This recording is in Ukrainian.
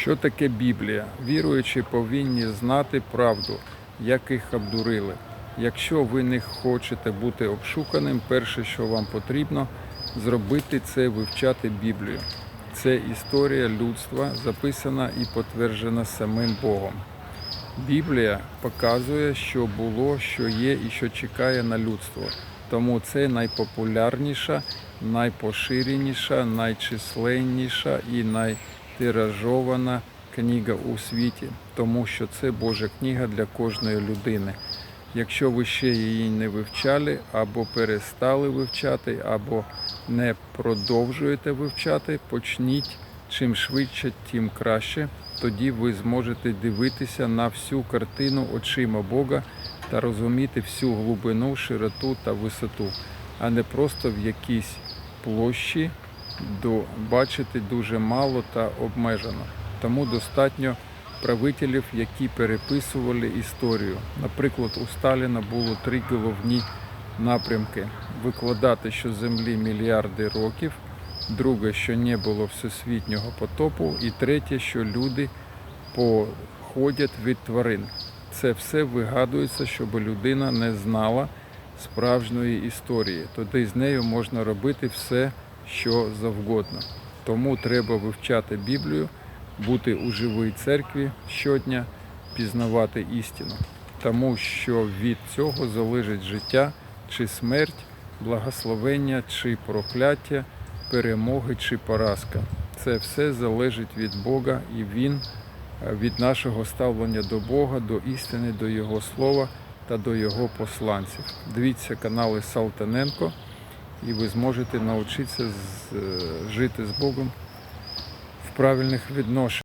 Що таке Біблія? Віруючі повинні знати правду, як їх обдурили. Якщо ви не хочете бути обшуканим, перше, що вам потрібно зробити, це вивчати Біблію. Це історія людства, записана і потверджена самим Богом. Біблія показує, що було, що є і що чекає на людство. Тому це найпопулярніша, найпоширеніша, найчисленніша і найтиражована книга у світі, тому що це Божа книга для кожної людини. Якщо ви ще її не вивчали, або перестали вивчати, або не продовжуєте вивчати, почніть чим швидше, тим краще. Тоді ви зможете дивитися на всю картину очима Бога та розуміти всю глибину, широту та висоту, а не просто в якійсь площі бачити дуже мало та обмежено. Тому достатньо правителів, які переписували історію. Наприклад, у Сталіна було три головні напрямки: викладати, що землі мільярди років, друге, що не було всесвітнього потопу, і третє, що люди походять від тварин. Це все вигадується, щоб людина не знала справжньої історії. Тоді з нею можна робити все, що завгодно. Тому треба вивчати Біблію, бути у живій церкві щодня, пізнавати істину. Тому що від цього залежить життя чи смерть, благословення чи прокляття, перемоги чи поразка. Це все залежить від Бога і Він е, від нашого ставлення до Бога, до істини, до Його слова та до Його посланців. Дивіться канали Салтаненко, і ви зможете навчитися е, жити з Богом в правильних відношеннях.